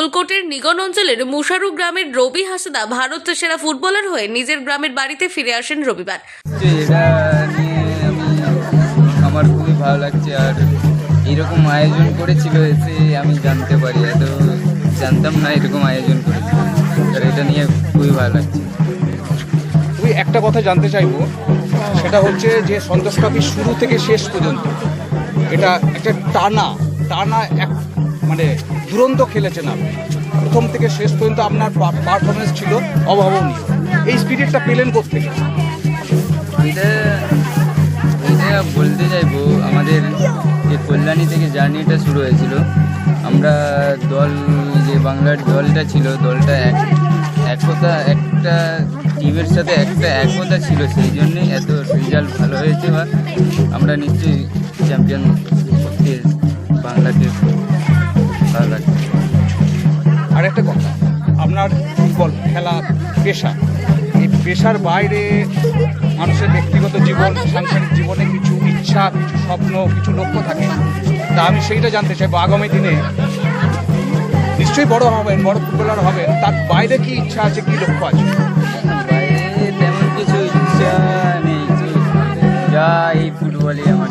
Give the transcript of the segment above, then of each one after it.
মঙ্গলকোটের নিগন অঞ্চলের মুশারু গ্রামের রবি হাসদা ভারত সেরা ফুটবলার হয়ে নিজের গ্রামের বাড়িতে ফিরে আসেন রবিবার। তো এটা নিয়ে আমি আমার খুবই ভালো লাগছে আর এরকম আয়োজন করেছিল এসে আমি জানতে পারি এত জানতাম না এরকম আয়োজন করেছিল। আর এটা নিয়ে খুবই ভালো লাগছে। আমি একটা কথা জানতে চাইব সেটা হচ্ছে যে সন্তোষ ট্রফি শুরু থেকে শেষ পর্যন্ত? এটা একটা টানা টানা এক মানে দুরন্ত খেলেছেন আপনি। প্রথম থেকে শেষ পর্যন্ত আপনার পারফরমেন্স ছিল অভাবনীয়। এই স্পিরিটটা পেলেন কোথেকে বলতে চাইব, আমাদের যে কল্যাণী থেকে জার্নিটা শুরু হয়েছিল, আমরা দল, যে বাংলার দলটা ছিল, দলটা এক, একতা, একটা টিমের সাথে একটা একতা ছিল, সেই জন্যই এত রেজাল্ট ভালো হয়েছে বা আমরা নিশ্চয়ই চ্যাম্পিয়ন বাংলাকে আর একটা কথা, আপনার ফুটবল খেলা, পেশা, এই পেশার বাইরে মানুষের ব্যক্তিগত জীবন, সাংসারিক জীবনে কিছু ইচ্ছা, কিছু স্বপ্ন, কিছু লক্ষ্য থাকে। তা আমি সেইটা জানতে চাইব, আগামী দিনে নিশ্চয়ই বড় হবেন, বড় ফুটবলার হবেন, তার বাইরে কি ইচ্ছা আছে, কি লক্ষ্য আছে? বাইরে তেমন কিছু ইচ্ছা নেই। যা এই ফুটবলে আমার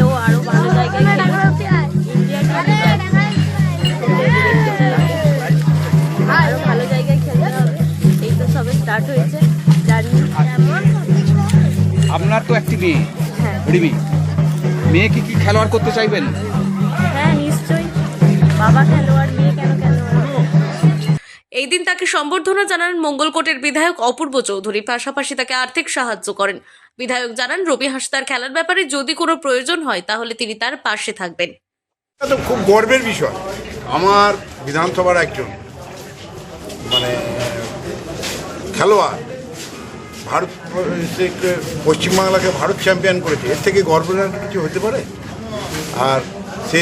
ও ভালো জায়গায় ভালো জায়গায় খেলতে হবে এই তো স্টার্ট হয়েছে আপনার তো একটি মেয়ে রিমি মেয়ে কি কি খেলোয়াড় করতে চাইবেন? হ্যাঁ নিশ্চয়ই। বাবা খেলোয়াড়। এই দিন তাকে সম্বর্ধনা জানান মঙ্গলকোটের বিধায়ক অপূর্ব চৌধুরী। পাশাপাশি তাকে আর্থিক সাহায্য করেন। বিধায়ক জানান, রবি হাসদার খেলার ব্যাপারে যদি কোনো প্রয়োজন হয়, তাহলে তিনি তার পাশে থাকবেন। খুব গর্বের বিষয়। আমার বিধানসভার একজন মানে খেলোয়াড়, ভারত পশ্চিমবাংলাকে ভারত চ্যাম্পিয়ন করেছে। এর থেকে গর্বের কিছু হতে পারে? আর সে,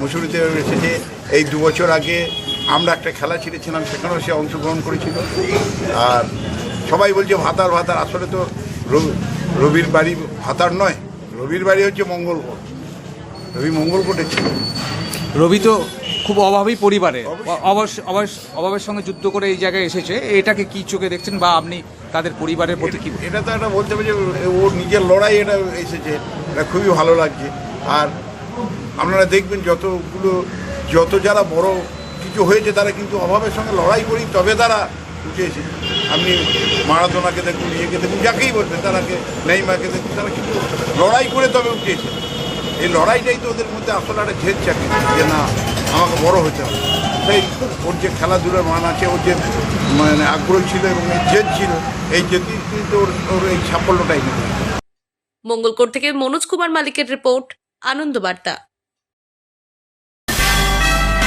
মুসুরিতে এসেছে, এই দু বছর আগে আমরা একটা খেলা ছিঁড়েছিলাম সেখানেও সে অংশগ্রহণ করেছিল। আর সবাই বলছে ভাতার ভাতার। আসলে তো রবি- রবির বাড়ি ভাতার নয় রবির বাড়ি হচ্ছে মঙ্গলকোট। রবি মঙ্গলকোটে ছিল। রবি তো খুব অভাবী পরিবারে। অভাবের সঙ্গে যুদ্ধ করে এই জায়গায় এসেছে। এটাকে কি চোখে দেখছেন বা আপনি তাদের পরিবারের প্রতি কি এটা তো একটা বলতে হবে যে ওর নিজের লড়াই এটা এসেছে। এটা খুবই ভালো লাগছে। আর আপনারা দেখবেন যতগুলো যত যারা বড় কিছু হয়েছে, তারা কিন্তু অভাবের সঙ্গে লড়াই করি, তবে তারা উঠে এসেছে আপনি মারাদোনাকে দেখুন, ইয়েকে দেখুন, যাকেই বলবেন, তারাকে নেইমাকে দেখুন, তারা কিন্তু লড়াই করে তবে উঠে এসেছে এই লড়াইটাই তো ওদের মধ্যে আসলে একটা ঝেদ চাকরি যে না, আমাকে বড় হতে হবে। সেই ওর যে খেলাধুলার মান আছে, ওর যে মানে আগ্রহ ছিল এবং এই জেদ ছিল, এই জেদই কিন্তু ওর ওর এই সাফল্যটাই মঙ্গলকোট থেকে মনোজ কুমার মালিকের রিপোর্ট, আনন্দ বার্তা।